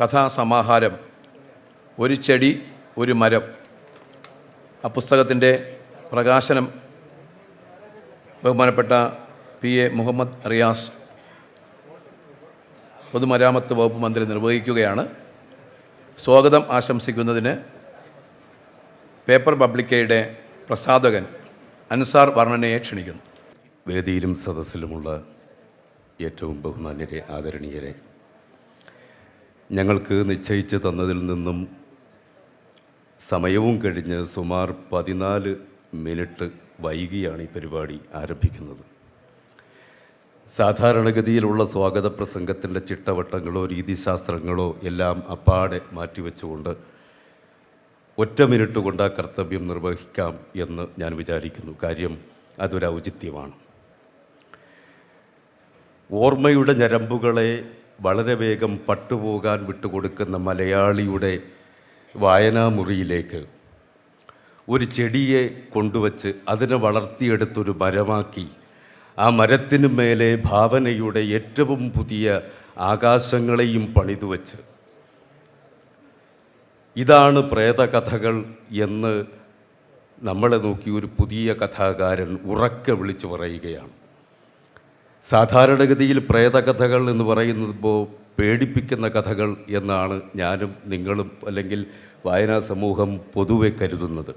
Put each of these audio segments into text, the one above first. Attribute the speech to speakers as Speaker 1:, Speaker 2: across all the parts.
Speaker 1: കഥാസമാഹാരം. ഒരു ചെടി ഒരു മരം. ആ പുസ്തകത്തിന്റെ പ്രകാശനം ബഹുമാനപ്പെട്ട പി എ മുഹമ്മദ് റിയാസ് പൊതുമരാമത്ത് വകുപ്പ് മന്ത്രി നിർവഹിക്കുകയാണ്. സ്വാഗതം ആശംസിക്കുന്നതിന് പേപ്പർ പബ്ലിക്കയുടെ പ്രസാധകൻ അൻസാർ വർണനയെ ക്ഷണിക്കുന്നു.
Speaker 2: വേദിയിലും സദസ്സിലുമുള്ള ഏറ്റവും ബഹുമാന്യരെ ആദരണീയരെ ഞങ്ങൾക്ക് നിശ്ചയിച്ച് തന്നതിൽ നിന്നും സമയവും കഴിഞ്ഞ് സുമാർ പതിനാല് മിനിറ്റ് വൈകിയാണ് ഈ പരിപാടി ആരംഭിക്കുന്നത്. സാധാരണഗതിയിലുള്ള സ്വാഗത പ്രസംഗത്തിന്റെ ചിട്ടവട്ടങ്ങളോ രീതിശാസ്ത്രങ്ങളോ എല്ലാം അപ്പാടെ മാറ്റിവെച്ചുകൊണ്ട് ഒറ്റ മിനിറ്റ് കൊണ്ട് ആ കർത്തവ്യം നിർവഹിക്കാം എന്ന് ഞാൻ വിചാരിക്കുന്നു. കാര്യം അതൊരു ഔചിത്യമാണ്. ഓർമ്മയുടെ ഞരമ്പുകളെ വളരെ വേഗം പട്ടുപോകാൻ വിട്ടുകൊടുക്കുന്ന മലയാളിയുടെ വായനാമുറിയിലേക്ക് ഒരു ചെടിയെ കൊണ്ടുവച്ച് അതിനെ വളർത്തിയെടുത്തൊരു മരമാക്കി ആ മരത്തിനു മേലെ ഭാവനയുടെ ഏറ്റവും പുതിയ ആകാശങ്ങളെയും പണിതുവച്ച്. ഇതാണ് പ്രേതകഥകൾ എന്ന് നമ്മളെ നോക്കി ഒരു പുതിയ കഥാകാരൻ ഉറക്കെ വിളിച്ചു പറയുകയാണ്. സാധാരണഗതിയിൽ പ്രേതകഥകൾ എന്ന് പറയുമ്പോൾ പേടിപ്പിക്കുന്ന കഥകൾ എന്നാണ് ഞാനും നിങ്ങളും അല്ലെങ്കിൽ വായനാ സമൂഹം പൊതുവെ കരുതുന്നത്.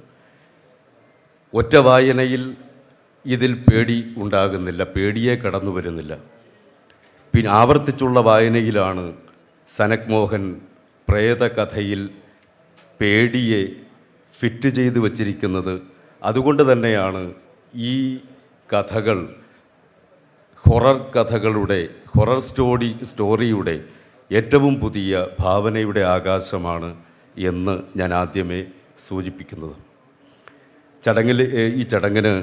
Speaker 2: ഒറ്റ വായനയിൽ ഇതിൽ പേടി ഉണ്ടാകുന്നില്ല പേടിയെ കടന്നു വരുന്നില്ല. പിന്നെ ആവർത്തിച്ചുള്ള വായനയിലാണ് സനക് മോഹൻ പ്രേതകഥയിൽ പേടിയെ ഫിറ്റ് ചെയ്ത് വച്ചിരിക്കുന്നത്. അതുകൊണ്ട് തന്നെയാണ് ഈ കഥകൾ ഹൊറർ കഥകളുടെ ഹൊറർ സ്റ്റോറി സ്റ്റോറിയുടെ ഏറ്റവും പുതിയ ഭാവനയുടെ ആകാശമാണ് എന്ന് ഞാൻ ആദ്യമേ സൂചിപ്പിക്കുന്നത്. ചടങ്ങിൽ ഈ ചടങ്ങിന്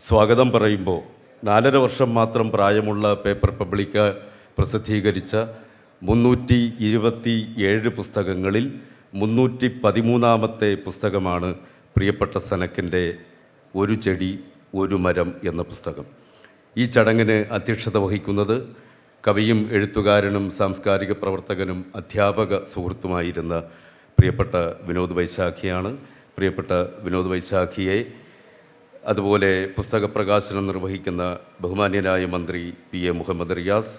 Speaker 2: സ്വാഗതം പറയുമ്പോൾ നാലര വർഷം മാത്രം പ്രായമുള്ള പേപ്പർ പബ്ലിക്ക പ്രസിദ്ധീകരിച്ച മുന്നൂറ്റി ഇരുപത്തി ഏഴ് പുസ്തകങ്ങളിൽ മുന്നൂറ്റി പതിമൂന്നാമത്തെ പുസ്തകമാണ് പ്രിയപ്പെട്ട സനക്കിന്റെ ഒരു ചെടി ഒരു മരം എന്ന പുസ്തകം. ഈ ചടങ്ങിന് അധ്യക്ഷത വഹിക്കുന്നത് കവിയും എഴുത്തുകാരനും സാംസ്കാരിക പ്രവർത്തകനും അധ്യാപക സുഹൃത്തുമായിരുന്ന പ്രിയപ്പെട്ട വിനോദ് വൈശാഖിയാണ്. പ്രിയപ്പെട്ട വിനോദ് വൈശാഖിയെ അതുപോലെ പുസ്തക പ്രകാശനം നിർവഹിക്കുന്ന ബഹുമാന്യനായ മന്ത്രി പി എ മുഹമ്മദ് റിയാസ്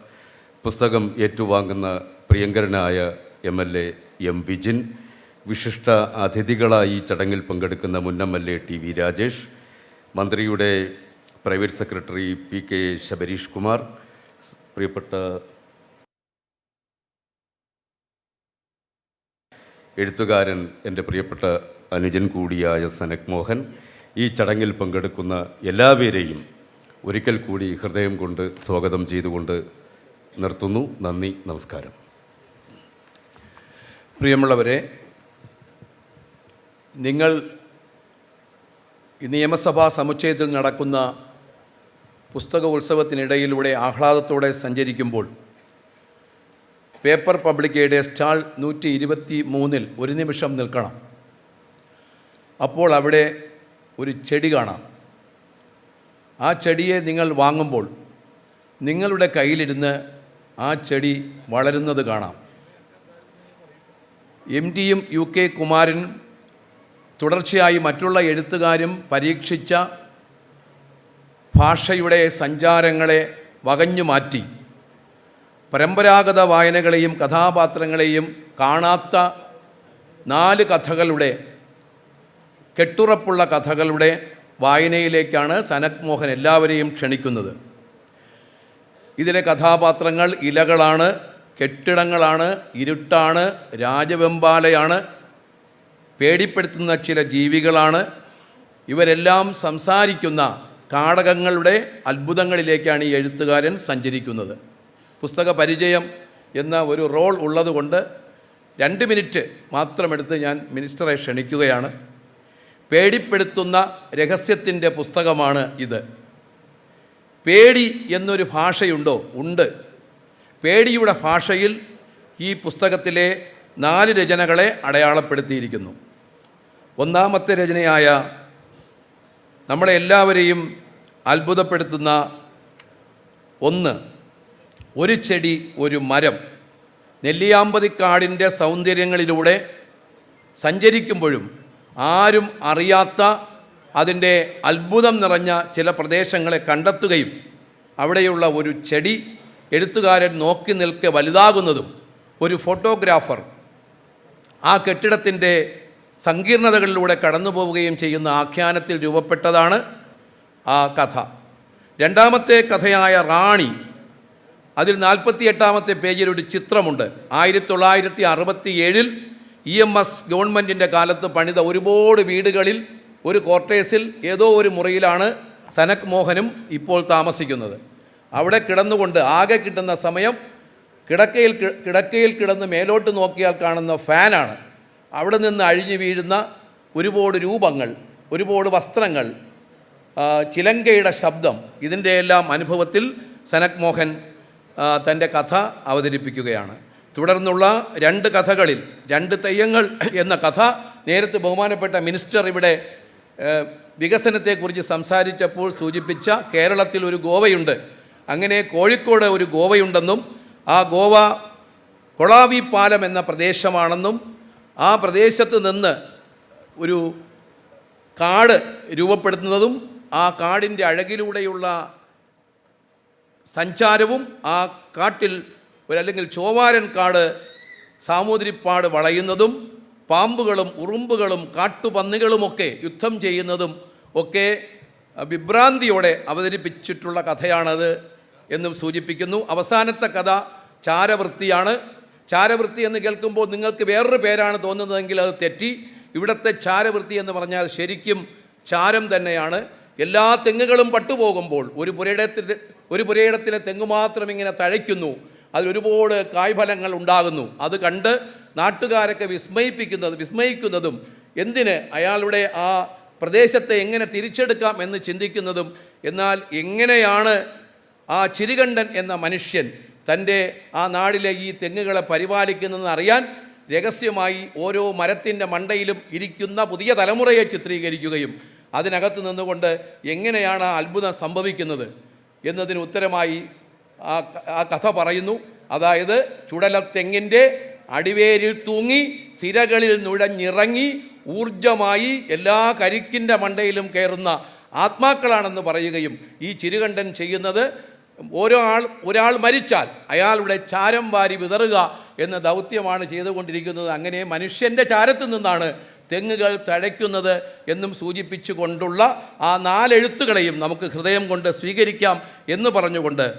Speaker 2: പുസ്തകം ഏറ്റുവാങ്ങുന്ന പ്രിയങ്കരനായ M L A M Vijin വിശിഷ്ട അതിഥികളായി ചടങ്ങിൽ പങ്കെടുക്കുന്ന L A T V Rajesh മന്ത്രിയുടെ private secretary P K Sabarish Kumar പ്രിയപ്പെട്ട എഴുത്തുകാരൻ എന്റെ പ്രിയപ്പെട്ട അനുജൻ കൂടിയായ സനക് മോഹൻ ഈ ചടങ്ങിൽ പങ്കെടുക്കുന്ന എല്ലാവരെയും ഒരിക്കൽ കൂടി ഹൃദയം കൊണ്ട് സ്വാഗതം ചെയ്തുകൊണ്ട് നിർത്തുന്നു. നന്ദി നമസ്കാരം.
Speaker 1: പ്രിയമുള്ളവരെ നിങ്ങൾ ഈ നിയമസഭാ സമുച്ചയത്തിൽ നടക്കുന്ന പുസ്തക ഉത്സവത്തിനിടയിലൂടെ ആഹ്ലാദത്തോടെ സഞ്ചരിക്കുമ്പോൾ പേപ്പർ പബ്ലിക്കയുടെ സ്റ്റാൾ നൂറ്റി ഇരുപത്തി മൂന്നിൽ ഒരു നിമിഷം നിൽക്കണം. അപ്പോൾ അവിടെ ഒരു ചെടി കാണാം. ആ ചെടിയെ നിങ്ങൾ വാങ്ങുമ്പോൾ നിങ്ങളുടെ കയ്യിലിരുന്ന് ആ ചെടി വളരുന്നത് കാണാം. എം ടിയും യു കെ കുമാരൻ തുടർച്ചയായി മറ്റുള്ള എഴുത്തുകാരും പരീക്ഷിച്ച ഭാഷയുടെ സഞ്ചാരങ്ങളെ വകഞ്ഞു മാറ്റി. പരമ്പരാഗത വായനകളെയും കഥാപാത്രങ്ങളെയും കാണാത്ത നാല് കഥകളുടെ കെട്ടുറപ്പുള്ള കഥകളുടെ വായനയിലേക്കാണ് സനക് മോഹൻ എല്ലാവരെയും ക്ഷണിക്കുന്നത്. ഇതിലെ കഥാപാത്രങ്ങൾ ഇലകളാണ് കെട്ടിടങ്ങളാണ് ഇരുട്ടാണ് രാജവെമ്പാലയാണ് പേടിപ്പെടുത്തുന്ന ചില ജീവികളാണ്. ഇവരെല്ലാം സംസാരിക്കുന്ന കാടകങ്ങളുടെ അത്ഭുതങ്ങളിലേക്കാണ് ഈ എഴുത്തുകാരൻ സഞ്ചരിക്കുന്നത്. പുസ്തക പരിചയം എന്ന ഒരു റോൾ ഉള്ളതുകൊണ്ട് രണ്ട് മിനിറ്റ് മാത്രമെടുത്ത് ഞാൻ മിനിസ്റ്ററെ ക്ഷണിക്കുകയാണ്. പേടിപ്പെടുത്തുന്ന രഹസ്യത്തിന്റെ പുസ്തകമാണ് ഇത്. പേടി എന്നൊരു ഭാഷയുണ്ടോ? ഉണ്ട്. പേടിയുടെ ഭാഷയിൽ ഈ പുസ്തകത്തിലെ നാല് രചനകളെ അടയാളപ്പെടുത്തിയിരിക്കുന്നു. ഒന്നാമത്തെ രചനയായ നമ്മളെ എല്ലാവരെയും അത്ഭുതപ്പെടുത്തുന്ന ഒന്ന് ഒരു ചെടി ഒരു മരം നെല്ലിയാമ്പതിക്കാടിന്റെ സൗന്ദര്യങ്ങളിലൂടെ സഞ്ചരിക്കുമ്പോഴും ആരും അറിയാത്ത അതിന്റെ അത്ഭുതം നിറഞ്ഞ ചില പ്രദേശങ്ങളെ കണ്ടെത്തുകയും അവിടെയുള്ള ഒരു ചെടി എഴുത്തുകാരൻ നോക്കി നിൽക്കെ വലുതാകുന്നതും ഒരു ഫോട്ടോഗ്രാഫർ ആ കെട്ടിടത്തിന്റെ സങ്കീർണതകളിലൂടെ കടന്നു പോവുകയും ചെയ്യുന്ന ആഖ്യാനത്തിൽ രൂപപ്പെട്ടതാണ് ആ കഥ. രണ്ടാമത്തെ കഥയായ റാണി അതിൽ നാൽപ്പത്തി എട്ടാമത്തെ പേജിൽ ഒരു ചിത്രമുണ്ട്. ആയിരത്തി തൊള്ളായിരത്തി അറുപത്തി ഏഴിൽ ഇ എം എസ് ഗവൺമെന്റിന്റെ കാലത്ത് പണിത ഒരുപാട് വീടുകളിൽ ഒരു ക്വാർട്ടേഴ്സിൽ ഏതോ ഒരു മുറിയിലാണ് സനക് മോഹനും ഇപ്പോൾ താമസിക്കുന്നത്. അവിടെ കിടന്നുകൊണ്ട് ആകെ കിട്ടുന്ന സമയം കിടക്കയിൽ കിടക്കയിൽ കിടന്ന് മേലോട്ട് നോക്കിയാൽ കാണുന്ന ഫാനാണ്. അവിടെ നിന്ന് അഴിഞ്ഞു വീഴുന്ന ഒരുപാട് രൂപങ്ങൾ ഒരുപാട് വസ്ത്രങ്ങൾ ചിലങ്കയുടെ ശബ്ദം ഇതിന്റെ എല്ലാം അനുഭവത്തിൽ സനക് മോഹൻ തന്റെ കഥ അവതരിപ്പിക്കുകയാണ്. തുടർന്നുള്ള രണ്ട് കഥകളിൽ രണ്ട് തെയ്യങ്ങൾ എന്ന കഥ നേരത്തെ ബഹുമാനപ്പെട്ട മിനിസ്റ്റർ ഇവിടെ വികസനത്തെക്കുറിച്ച് സംസാരിച്ചപ്പോൾ സൂചിപ്പിച്ച കേരളത്തിൽ ഒരു ഗോവയുണ്ട്. അങ്ങനെ കോഴിക്കോട് ഒരു ഗോവയുണ്ടെന്നും ആ ഗോവ കൊളാവി പാലം എന്ന പ്രദേശമാണെന്നും ആ പ്രദേശത്ത് നിന്ന് ഒരു കാട് രൂപപ്പെടുത്തുന്നതും ആ കാടിന്റെ അഴകിലൂടെയുള്ള സഞ്ചാരവും ആ കാട്ടിൽ ഒരു അല്ലെങ്കിൽ ചോവാരൻ കാട് സാമൂതിരിപ്പാട് വളയുന്നതും പാമ്പുകളും ഉറുമ്പുകളും കാട്ടുപന്നികളുമൊക്കെ യുദ്ധം ചെയ്യുന്നതും ഒക്കെ വിഭ്രാന്തിയോടെ അവതരിപ്പിച്ചിട്ടുള്ള കഥയാണത് എന്നും സൂചിപ്പിക്കുന്നു. അവസാനത്തെ കഥ ചാരവൃത്തിയാണ്. ചാരവൃത്തി എന്ന് കേൾക്കുമ്പോൾ നിങ്ങൾക്ക് വേറൊരു പേരാണ് തോന്നുന്നതെങ്കിൽ അത് തെറ്റി. ഇവിടുത്തെ ചാരവൃത്തി എന്ന് പറഞ്ഞാൽ ശരിക്കും ചാരം തന്നെയാണ്. എല്ലാ തെങ്ങുകളും പട്ടുപോകുമ്പോൾ ഒരു പുരയിടത്തിൽ ഒരു പുരയിടത്തിലെ തെങ്ങ് മാത്രം ഇങ്ങനെ തഴയ്ക്കുന്നു. അതിലൊരുപാട് കായ്ഫലങ്ങൾ ഉണ്ടാകുന്നു. അത് കണ്ട് നാട്ടുകാരൊക്കെ വിസ്മയിപ്പിക്കുന്നത് വിസ്മയിക്കുന്നതും എന്തിന് അയാളുടെ ആ പ്രദേശത്തെ എങ്ങനെ തിരിച്ചെടുക്കാം എന്ന് ചിന്തിക്കുന്നതും എന്നാൽ എങ്ങനെയാണ് ആ ചിരികണ്ഠൻ എന്ന മനുഷ്യൻ തന്റെ ആ നാടിലെ ഈ തെങ്ങുകളെ പരിപാലിക്കുന്നതെന്ന് അറിയാൻ രഹസ്യമായി ഓരോ മരത്തിന്റെ മണ്ടയിലും ഇരിക്കുന്ന പുതിയ തലമുറയെ ചിത്രീകരിക്കുകയും അതിനകത്ത് നിന്നുകൊണ്ട് എങ്ങനെയാണ് ആ അത്ഭുതം സംഭവിക്കുന്നത് എന്നതിന് ഉത്തരമായി ആ ആ കഥ പറയുന്നു. അതായത് ചുടലത്തെങ്ങിന്റെ അടിവേരിൽ തൂങ്ങി സിരകളിൽ നുഴഞ്ഞിറങ്ങി ഊർജമായി എല്ലാ കരിക്കിന്റെ മണ്ടയിലും കയറുന്ന ആത്മാക്കളാണെന്ന് പറയുകയും ഈ ചിരുകണ്ഠൻ ചെയ്യുന്നത് ഓരോ ആൾ ഒരാൾ മരിച്ചാൽ അയാളുടെ ചാരം വാരി വിതറുക എന്ന ദൗത്യമാണ് ചെയ്തുകൊണ്ടിരിക്കുന്നത്. അങ്ങനെ മനുഷ്യന്റെ ചാരത്തിൽ നിന്നാണ് തെങ്ങുകൾ തഴയ്ക്കുന്നത് എന്നും സൂചിപ്പിച്ചുകൊണ്ടുള്ള ആ നാലെഴുത്തുകളെയും നമുക്ക് ഹൃദയം കൊണ്ട് സ്വീകരിക്കാം എന്ന് പറഞ്ഞുകൊണ്ട്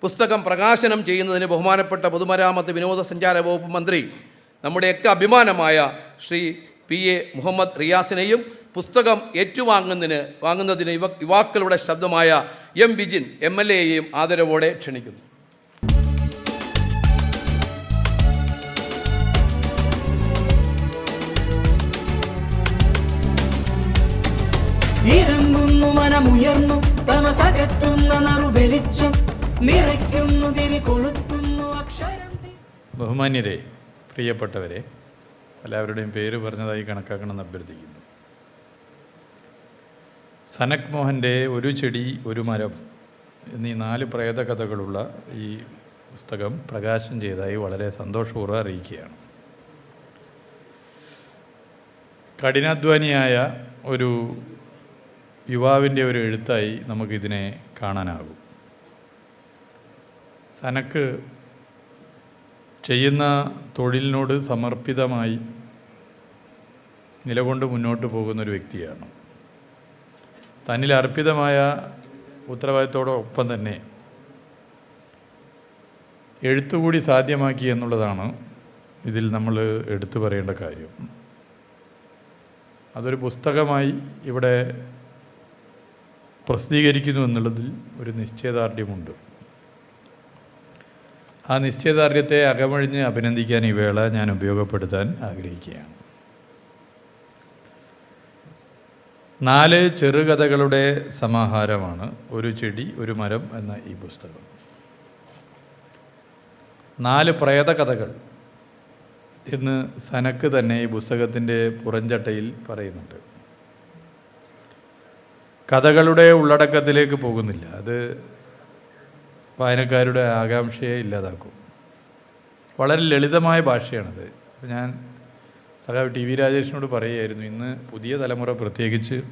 Speaker 1: പുസ്തകം പ്രകാശനം ചെയ്യുന്നതിന് ബഹുമാനപ്പെട്ട പൊതുമരാമത്ത് വിനോദസഞ്ചാര വകുപ്പ് മന്ത്രി നമ്മുടെയൊക്കെ അഭിമാനമായ ശ്രീ പി എ മുഹമ്മദ് റിയാസിനെയും പുസ്തകം ഏറ്റുവാങ്ങുന്നതിന് വാങ്ങുന്നതിന് യുവ യുവാക്കളുടെ ശബ്ദമായ എം ബിജിൻ എം എൽ എയെയും ആദരവോടെ ക്ഷണിക്കുന്നു.
Speaker 3: ഇറങ്ങുന്നു മനമുയർന്നു തമസകത്തുന്ന നറു വെളിച്ചം നിറയ്ക്കുന്നു തിരി കൊളുത്തുന്നു അക്ഷരം തി-
Speaker 4: ബഹുമാന്യരെ പ്രിയപ്പെട്ടവരെ എല്ലാവരുടെയും പേര് പറഞ്ഞതായി കണക്കാക്കണമെന്ന് അഭ്യർത്ഥിക്കുന്നു. സനക് മോഹന്റെ ഒരു ചെടി ഒരു മരം എന്നീ നാല് പ്രേതകഥകളുള്ള ഈ പുസ്തകം പ്രകാശനം ചെയ്തതായി വളരെ സന്തോഷപൂർവം അറിയിക്കുകയാണ്. കഠിനാധ്വാനിയായ ഒരു യുവാവിന്റെ ഒരു എഴുത്തായി നമുക്കിതിനെ കാണാനാകും. സനക്ക് ചെയ്യുന്ന തൊഴിലിനോട് സമർപ്പിതമായി നിലകൊണ്ട് മുന്നോട്ട് പോകുന്നൊരു വ്യക്തിയാണ്. തന്നിൽ അർപ്പിതമായ ഉത്തരവാദിത്തോടൊപ്പം തന്നെ എഴുത്തുകൂടി സാധ്യമാക്കി എന്നുള്ളതാണ് ഇതിൽ നമ്മൾ എടുത്തു പറയേണ്ട കാര്യം. അതൊരു പുസ്തകമായി ഇവിടെ പ്രസിദ്ധീകരിക്കുന്നു എന്നുള്ളതിൽ ഒരു നിശ്ചയദാർഢ്യമുണ്ട്. ആ നിശ്ചയദാർഢ്യത്തെ അകമഴിഞ്ഞ് അഭിനന്ദിക്കാൻ ഈ വേള ഞാൻ ഉപയോഗപ്പെടുത്താൻ ആഗ്രഹിക്കുകയാണ്. നാല് ചെറുകഥകളുടെ സമാഹാരമാണ്. ഒരു ചെടി ഒരു മരം എന്ന ഈ പുസ്തകം. നാല് പ്രേതകഥകൾ എന്ന് സനക്ക് തന്നെ ഈ പുസ്തകത്തിന്റെ പുറഞ്ചട്ടയിൽ പറയുന്നുണ്ട്. കഥകളുടെ ഉള്ളടക്കത്തിലേക്ക് പോകുന്നില്ല. അത് വായനക്കാരുടെ ആകാംക്ഷയെ ഇല്ലാതാക്കും. വളരെ ലളിതമായ ഭാഷയാണത്. ഞാൻ സഖാവ് ടി വി രാജേഷിനോട് പറയുമായിരുന്നു ഇന്ന് പുതിയ തലമുറ പ്രത്യേകിച്ച്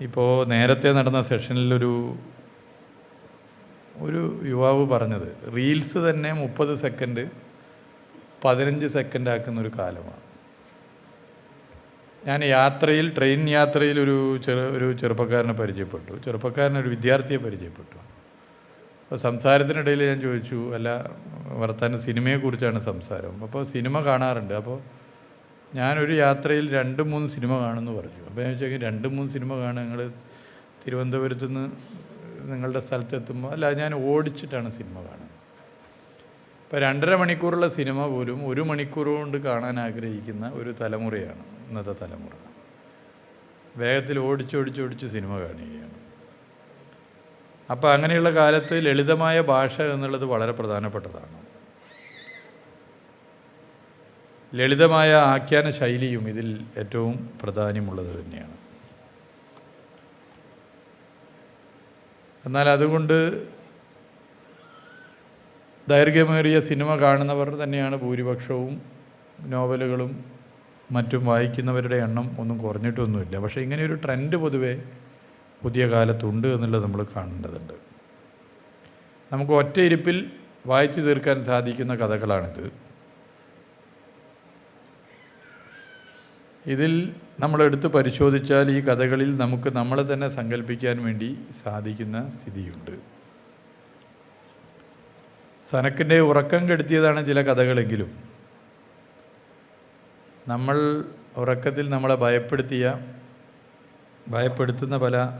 Speaker 4: ഇപ്പോൾ നേരത്തെ നടന്ന സെഷനിലൊരു ഒരു യുവാവ് പറഞ്ഞത് റീൽസ് തന്നെ മുപ്പത് സെക്കൻഡ് പതിനഞ്ച് സെക്കൻഡ് ആക്കുന്ന ഒരു കാലമാണ്. ഞാൻ യാത്രയിൽ ട്രെയിൻ യാത്രയിൽ ഒരു ചെറു ഒരു ചെറുപ്പക്കാരനെ പരിചയപ്പെട്ടു. ചെറുപ്പക്കാരനൊരു വിദ്യാർത്ഥിയെ പരിചയപ്പെട്ടു. അപ്പോൾ സംസാരത്തിനിടയിൽ ഞാൻ ചോദിച്ചു അല്ല വർത്താനം സിനിമയെക്കുറിച്ചാണ് സംസാരം? അപ്പോൾ സിനിമ കാണാറുണ്ട്. അപ്പോൾ ഞാനൊരു യാത്രയിൽ രണ്ട് മൂന്ന് സിനിമ കാണുമെന്ന് പറഞ്ഞു. അപ്പോൾ ഞാൻ ചോദിച്ചു രണ്ട് മൂന്ന് സിനിമ കാണുക? നിങ്ങൾ തിരുവനന്തപുരത്ത് നിന്ന് നിങ്ങളുടെ സ്ഥലത്തെത്തുമ്പോൾ അല്ല ഞാൻ ഓടിച്ചിട്ടാണ് സിനിമ കാണുന്നത്. ഇപ്പോൾ രണ്ടര മണിക്കൂറുള്ള സിനിമ പോലും ഒരു മണിക്കൂർ കൊണ്ട് കാണാൻ ആഗ്രഹിക്കുന്ന ഒരു തലമുറയാണ് ഇന്നത്തെ തലമുറ. വേഗത്തിൽ ഓടിച്ചോടിച്ചോടിച്ച് സിനിമ കാണുകയാണ്. അപ്പോൾ അങ്ങനെയുള്ള കാലത്ത് ലളിതമായ ഭാഷ എന്നുള്ളത് വളരെ പ്രധാനപ്പെട്ടതാണ്. ലളിതമായ ആഖ്യാന ശൈലിയും ഇതിൽ ഏറ്റവും പ്രാധാന്യമുള്ളത് തന്നെയാണ്. എന്നാൽ അതുകൊണ്ട് ദൈർഘ്യമേറിയ സിനിമ കാണുന്നവർ തന്നെയാണ് ഭൂരിപക്ഷവും നോവലുകളും മറ്റും വായിക്കുന്നവരുടെ എണ്ണം ഒന്നും കുറഞ്ഞിട്ടൊന്നുമില്ല. പക്ഷേ ഇങ്ങനെയൊരു ട്രെൻഡ് പൊതുവെ പുതിയ കാലത്തുണ്ട് എന്നുള്ളത് നമ്മൾ കാണേണ്ടതുണ്ട്. നമുക്ക് ഒറ്റ ഇരിപ്പിൽ വായിച്ചു തീർക്കാൻ സാധിക്കുന്ന കഥകളാണിത്. ഇതിൽ നമ്മളെടുത്ത് പരിശോധിച്ചാൽ ഈ കഥകളിൽ നമുക്ക് നമ്മളെ തന്നെ സങ്കല്പിക്കാൻ വേണ്ടി സാധിക്കുന്ന സ്ഥിതിയുണ്ട്. സനക്കിന്റെ ഉറക്കം കെടുത്തിയതാണ് ചില കഥകളെങ്കിലും. നമ്മൾ ഉറക്കത്തിൽ നമ്മളെ ഭയപ്പെടുത്തിയ ഭയപ്പെടുത്തുന്ന പല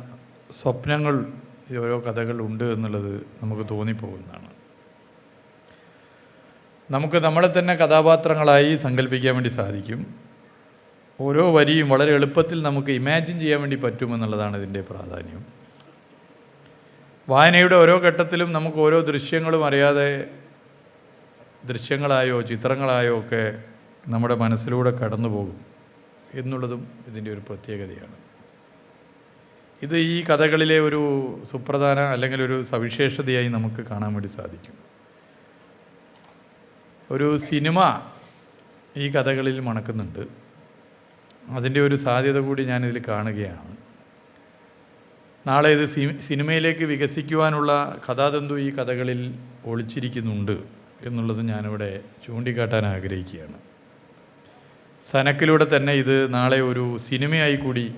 Speaker 4: സ്വപ്നങ്ങൾ ഈ ഓരോ കഥകൾ ഉണ്ട് എന്നുള്ളത് നമുക്ക് തോന്നിപ്പോകുന്നതാണ്. നമുക്ക് നമ്മളെ തന്നെ കഥാപാത്രങ്ങളായി സങ്കല്പിക്കാൻ വേണ്ടി സാധിക്കും. ഓരോ വരിയും വളരെ എളുപ്പത്തിൽ നമുക്ക് ഇമാജിൻ ചെയ്യാൻ വേണ്ടി പറ്റുമെന്നുള്ളതാണ് ഇതിന്റെ പ്രാധാന്യം. വായനയുടെ ഓരോ ഘട്ടത്തിലും നമുക്ക് ഓരോ ദൃശ്യങ്ങളും അറിയാതെ ദൃശ്യങ്ങളായോ ചിത്രങ്ങളായോ ഒക്കെ നമ്മുടെ മനസ്സിലൂടെ കടന്നു പോകും എന്നുള്ളതും ഇതിന്റെ ഒരു പ്രത്യേകതയാണ്. ഇത് ഈ കഥകളിലെ ഒരു സുപ്രധാന അല്ലെങ്കിൽ ഒരു സവിശേഷതയായി നമുക്ക് കാണാൻ വേണ്ടി സാധിക്കും. ഒരു സിനിമ ഈ കഥകളിൽ മണക്കുന്നുണ്ട്. അതിന്റെ ഒരു സാധ്യത കൂടി ഞാനിതിൽ കാണുകയാണ്. നാളെ ഇത് സിനിമയിലേക്ക് വികസിക്കുവാനുള്ള കഥാതന്തു ഈ കഥകളിൽ ഒളിച്ചിരിക്കുന്നുണ്ട് എന്നുള്ളത് ഞാനിവിടെ ചൂണ്ടിക്കാട്ടാൻ ആഗ്രഹിക്കുകയാണ്. സനക്കിലൂടെ തന്നെ ഇത് നാളെ ഒരു സിനിമയായി കൂടി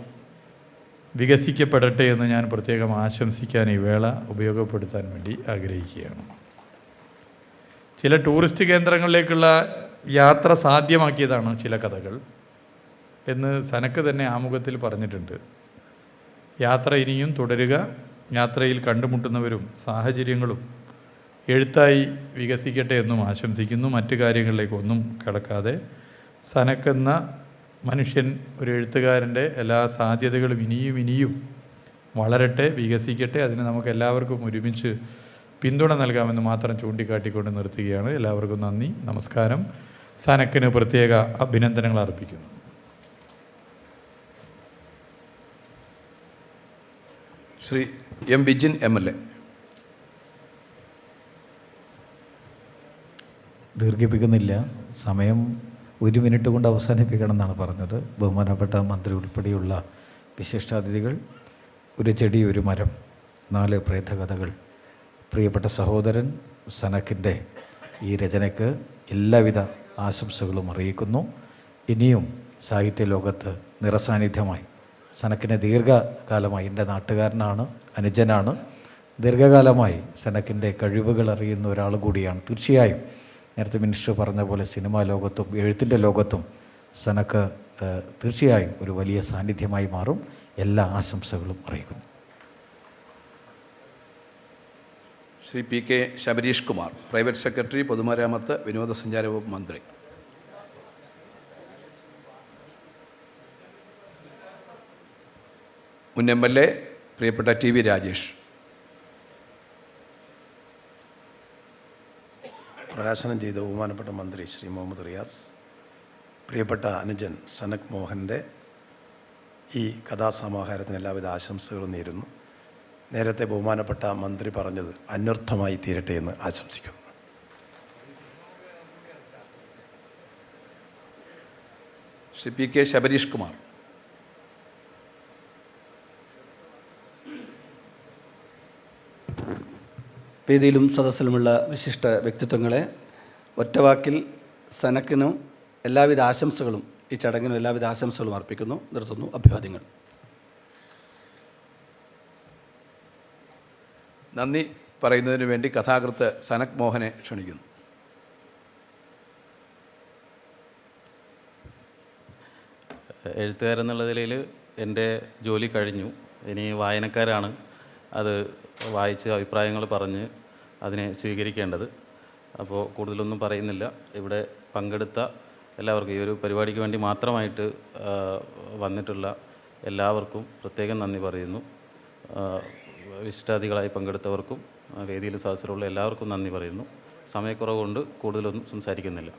Speaker 4: വികസിക്കപ്പെടട്ടെ എന്ന് ഞാൻ പ്രത്യേകം ആശംസിക്കാൻ ഈ വേള ഉപയോഗപ്പെടുത്താൻ വേണ്ടി ആഗ്രഹിക്കുകയാണ്. ചില ടൂറിസ്റ്റ് കേന്ദ്രങ്ങളിലേക്കുള്ള യാത്ര സാധ്യമാക്കിയതാണ് ചില കഥകൾ എന്ന് സനക്ക് തന്നെ ആമുഖത്തിൽ പറഞ്ഞിട്ടുണ്ട്. യാത്ര ഇനിയും തുടരുക യാത്രയിൽ കണ്ടുമുട്ടുന്നവരും സാഹചര്യങ്ങളും എഴുത്തായി വികസിക്കട്ടെ എന്നും ആശംസിക്കുന്നു. മറ്റു കാര്യങ്ങളിലേക്കൊന്നും കടക്കാതെ സനക്കെന്ന മനുഷ്യൻ ഒരു എഴുത്തുകാരന്റെ എല്ലാ സാധ്യതകളും ഇനിയും ഇനിയും വളരട്ടെ വികസിക്കട്ടെ അതിന് നമുക്ക് എല്ലാവർക്കും ഒരുമിച്ച് പിന്തുണ നൽകാമെന്ന് മാത്രം ചൂണ്ടിക്കാട്ടിക്കൊണ്ട് നിർത്തുകയാണ്. എല്ലാവർക്കും നന്ദി നമസ്കാരം. സനക്കിന് പ്രത്യേക അഭിനന്ദനങ്ങൾ അർപ്പിക്കുന്നു.
Speaker 1: Shri M Vijin M L A.
Speaker 5: ദീർഘിപ്പിക്കുന്നില്ല. സമയം ഒരു മിനിറ്റ് കൊണ്ട് അവസാനിപ്പിക്കണം എന്നാണ് പറഞ്ഞത്. ബഹുമാനപ്പെട്ട മന്ത്രി ഉൾപ്പെടെയുള്ള വിശിഷ്ടാതിഥികൾ ഒരു ചെടി ഒരു മരം നാല് പ്രേതകഥകൾ. പ്രിയപ്പെട്ട സഹോദരൻ സനക്കിന്റെ ഈ രചനയ്ക്ക് എല്ലാവിധ ആശംസകളും അറിയിക്കുന്നു. ഇനിയും സാഹിത്യ ലോകത്ത് നിറസാന്നിധ്യമായി. സനക്കിനെ ദീർഘകാലമായി എന്റെ നാട്ടുകാരനാണ് അനുജനാണ്. ദീർഘകാലമായി സനക്കിന്റെ കഴിവുകൾ അറിയുന്ന ഒരാൾ കൂടിയാണ്. തീർച്ചയായും നേരത്തെ മിനിസ്റ്റർ പറഞ്ഞ പോലെ സിനിമാ ലോകത്തും എഴുത്തിന്റെ ലോകത്തും സനക്ക് തീർച്ചയായും ഒരു വലിയ സാന്നിധ്യമായി മാറും. എല്ലാ ആശംസകളും അറിയിക്കുന്നു.
Speaker 1: Shri P K Sabarish Kumar private secretary പൊതുമരാമത്ത് വിനോദസഞ്ചാര വകുപ്പ് മന്ത്രി. മുൻ എം എൽ എ പ്രിയപ്പെട്ട ടി വി രാജേഷ്.
Speaker 6: പ്രകാശനം ചെയ്ത ബഹുമാനപ്പെട്ട മന്ത്രി ശ്രീ മുഹമ്മദ് റിയാസ് പ്രിയപ്പെട്ട അനുജൻ സനക് മോഹന്റെ ഈ കഥാസമാഹാരത്തിന് എല്ലാവിധ ആശംസകളും നേരുന്നു. നേരത്തെ ബഹുമാനപ്പെട്ട മന്ത്രി പറഞ്ഞത് അന്വർത്ഥമായി തീരട്ടെ എന്ന് ആശംസിക്കുന്നു.
Speaker 1: ശ്രീ പി കെ ശബരീഷ് കുമാർ
Speaker 7: വേദിയിലും സദസ്സിലുമുള്ള വിശിഷ്ട വ്യക്തിത്വങ്ങളെ ഒറ്റവാക്കിൽ സനക്കിനും എല്ലാവിധ ആശംസകളും ഈ ചടങ്ങിനും എല്ലാവിധ ആശംസകളും അർപ്പിക്കുന്നു. നിർത്തുന്നു അഭിവാദ്യങ്ങൾ.
Speaker 1: നന്ദി പറയുന്നതിന് വേണ്ടി കഥാകൃത്ത് സനക് മോഹനെ ക്ഷണിക്കുന്നു.
Speaker 8: എഴുത്തുകാരെന്നുള്ള നിലയിൽ എന്റെ ജോലി കഴിഞ്ഞു. ഇനി വായനക്കാരാണ്. അത് വായിച്ച് അഭിപ്രായങ്ങൾ പറഞ്ഞ് അതിനെ സ്വീകരിക്കേണ്ടത്. അപ്പോൾ കൂടുതലൊന്നും പറയുന്നില്ല. ഇവിടെ പങ്കെടുത്ത എല്ലാവർക്കും ഈ ഒരു പരിപാടിക്ക് വേണ്ടി മാത്രമായിട്ട് വന്നിട്ടുള്ള എല്ലാവർക്കും പ്രത്യേകം നന്ദി പറയുന്നു. വിശിഷ്ടാതികളായി പങ്കെടുത്തവർക്കും വേദിയിൽ സദസ്സിലുള്ള എല്ലാവർക്കും നന്ദി പറയുന്നു. സമയക്കുറവ് കൊണ്ട് കൂടുതലൊന്നും സംസാരിക്കുന്നില്ല.